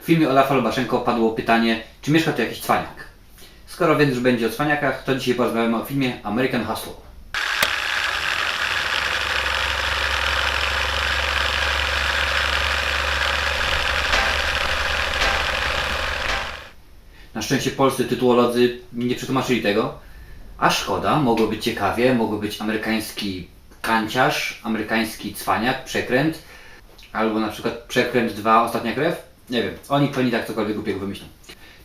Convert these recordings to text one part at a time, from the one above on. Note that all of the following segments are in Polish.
W filmie Olafa Lubaszenko padło pytanie, czy mieszka tu jakiś cwaniak. Skoro więc już będzie o cwaniakach, to dzisiaj porozmawiamy o filmie American Hustle. Na szczęście polscy tytułolodzy nie przetłumaczyli tego, a szkoda, mogło być ciekawie, mogło być amerykański kanciarz, amerykański cwaniak, przekręt, albo na przykład przekręt 2, ostatnia krew. Nie wiem, oni pewnie tak cokolwiek głupiego wymyślą.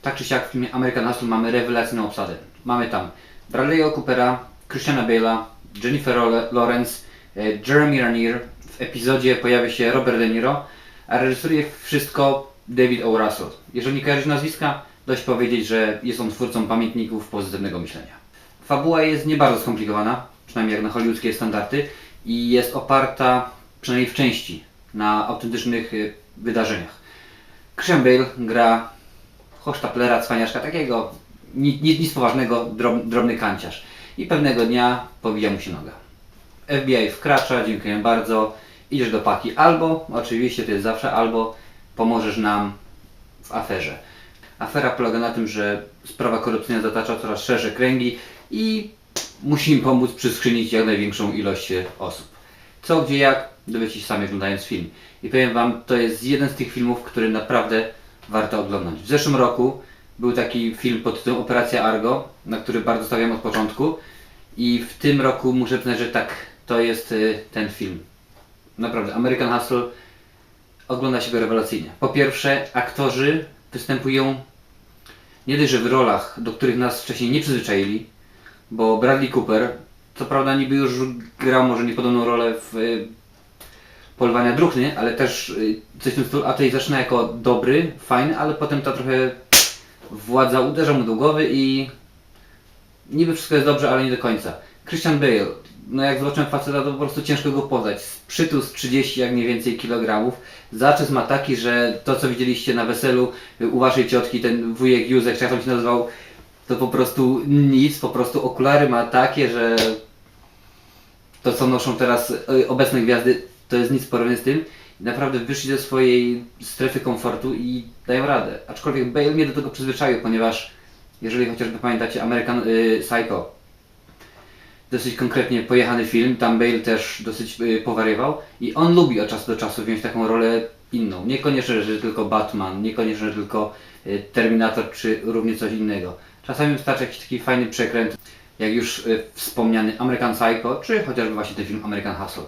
Tak czy siak w filmie American Hustle mamy rewelacyjną obsadę. Mamy tam Bradley'a Coopera, Christiana Bale'a, Jennifer Lawrence, e, Jeremy Renner. W epizodzie pojawia się Robert De Niro, a reżyseruje wszystko David O. Russell. Jeżeli nie kojarzysz nazwiska, dość powiedzieć, że jest on twórcą pamiętników pozytywnego myślenia. Fabuła jest nie bardzo skomplikowana, przynajmniej jak na hollywoodzkie standardy, i jest oparta, przynajmniej w części, na autentycznych y, wydarzeniach. Christian gra hosztaplera, cwaniaszka, takiego nic, nic, poważnego, drob, drobny kanciarz. I pewnego dnia powija mu się noga. FBI wkracza, dziękuję bardzo, idziesz do paki albo, oczywiście to jest zawsze, albo pomożesz nam w aferze. Afera polega na tym, że sprawa korupcyjna zatacza coraz szersze kręgi i musi im pomóc przyskrzynić jak największą ilość osób. Co, gdzie, jak, dowiecie się sami oglądając film. I powiem Wam, to jest jeden z tych filmów, który naprawdę warto oglądać. W zeszłym roku był taki film pod tytułem Operacja Argo, na który bardzo stawiam od początku. I w tym roku muszę przyznać, że tak, to jest y, ten film. Naprawdę, American Hustle ogląda się go rewelacyjnie. Po pierwsze, aktorzy występują nie dość, że w rolach, do których nas wcześniej nie przyzwyczaili, bo Bradley Cooper, co prawda niby już grał może niepodobną rolę w y, Polowania Druchny, ale też y, coś w tym stylu, a tutaj zaczyna jako dobry, fajny, ale potem ta trochę władza uderza mu do głowy i niby wszystko jest dobrze, ale nie do końca. Christian Bale, no jak zobaczyłem faceta, to po prostu ciężko go poznać. Przytus 30 jak mniej więcej kilogramów. Zaczys ma taki, że to co widzieliście na weselu y, u waszej ciotki, ten wujek Józek, czy jak on się nazywał, to po prostu nic, po prostu okulary ma takie, że to co noszą teraz y, obecne gwiazdy, to jest nic w z tym. Naprawdę wyszli ze swojej strefy komfortu i dają radę. Aczkolwiek Bale mnie do tego przyzwyczaił, ponieważ jeżeli chociażby pamiętacie American y, Psycho, dosyć konkretnie pojechany film, tam Bale też dosyć y, powariował i on lubi od czasu do czasu wziąć taką rolę inną. Niekoniecznie, że tylko Batman, niekoniecznie, że tylko y, Terminator czy równie coś innego. Czasami wystarczy jakiś taki fajny przekręt, jak już y, wspomniany American Psycho, czy chociażby właśnie ten film American Hustle.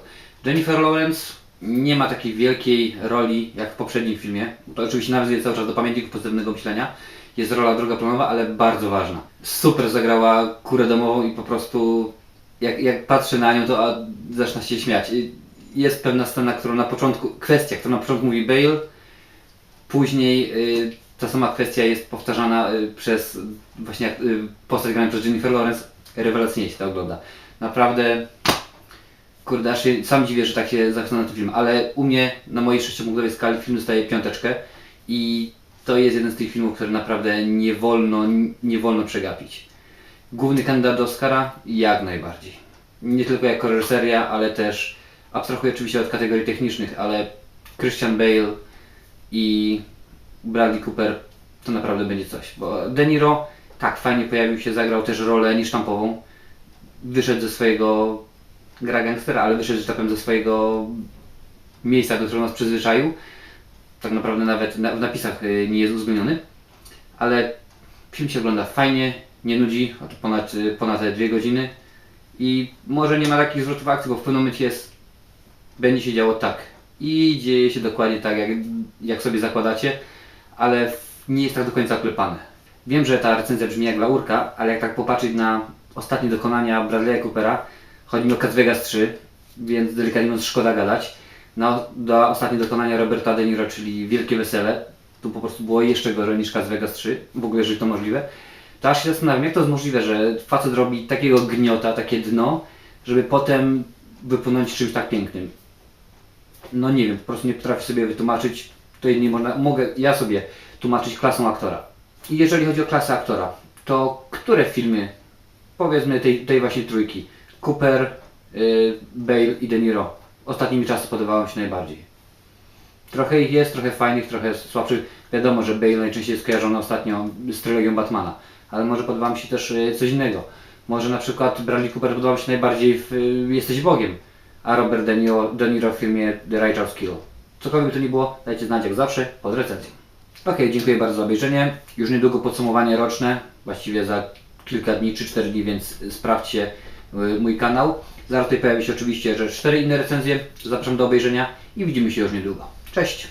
Jennifer Lawrence nie ma takiej wielkiej roli jak w poprzednim filmie. To oczywiście nawiązuje cały czas do pamiętników pozytywnego myślenia. Jest rola drugoplanowa, ale bardzo ważna. Super zagrała kurę domową i po prostu jak, jak patrzę na nią, to zaczyna się śmiać. Jest pewna scena, którą na początku, kwestia, którą na początku mówi Bale, później y, ta sama kwestia jest powtarzana y, przez właśnie y, postać graną przez Jennifer Lawrence. Rewelacyjnie się to ogląda. Naprawdę Kurde, aż się sam dziwię, że tak się zachodzę na tym film, ale u mnie na mojej sześciopunktowej skali film dostaje piąteczkę i to jest jeden z tych filmów, który naprawdę nie wolno, nie wolno przegapić. Główny kandydat do Oscara? Jak najbardziej. Nie tylko jako reżyseria, ale też abstrahuję oczywiście od kategorii technicznych, ale Christian Bale i Bradley Cooper to naprawdę będzie coś. Bo De Niro tak fajnie pojawił się, zagrał też rolę niesztampową. Wyszedł ze swojego gra gangstera, ale wyszedł, że tak powiem, ze swojego miejsca, do którego nas przyzwyczaił. Tak naprawdę nawet na, w napisach y, nie jest uwzględniony. Ale film się ogląda fajnie, nie nudzi, ponad, y, ponad te dwie godziny. I może nie ma takich zwrotów akcji, bo w pewnym momencie jest, będzie się działo tak. I dzieje się dokładnie tak, jak, jak sobie zakładacie, ale nie jest tak do końca oklepane. Wiem, że ta recenzja brzmi jak laurka, ale jak tak popatrzeć na ostatnie dokonania Bradley'a Coopera, chodzi mi o Las Vegas 3, więc delikatnie mówiąc szkoda gadać. Na, do ostatnie dokonania Roberta De Niro, czyli Wielkie Wesele, tu po prostu było jeszcze gorzej niż Las Vegas 3, w ogóle jeżeli to możliwe. To aż się zastanawiam, jak to jest możliwe, że facet robi takiego gniota, takie dno, żeby potem wypłynąć czymś tak pięknym. No nie wiem, po prostu nie potrafię sobie wytłumaczyć, to nie można, mogę ja sobie tłumaczyć klasą aktora. I jeżeli chodzi o klasę aktora, to które filmy, powiedzmy tej, tej właśnie trójki, Cooper, y, Bale i De Niro, ostatnimi czasy podobały mi się najbardziej? Trochę ich jest, trochę fajnych, trochę słabszych. Wiadomo, że Bale najczęściej jest kojarzony ostatnio z trylogią Batmana, ale może podoba mi się też y, coś innego. Może na przykład Bradley Cooper podoba mi się najbardziej w y, Jesteś Bogiem, a Robert De Niro, De Niro w filmie The Righteous Kill. Cokolwiek to nie było, dajcie znać jak zawsze pod recenzją. Ok, dziękuję bardzo za obejrzenie. Już niedługo podsumowanie roczne, właściwie za kilka dni czy 4 dni, więc sprawdźcie mój kanał. Zaraz tutaj pojawi się oczywiście że 4 inne recenzje. Zapraszam do obejrzenia i widzimy się już niedługo. Cześć!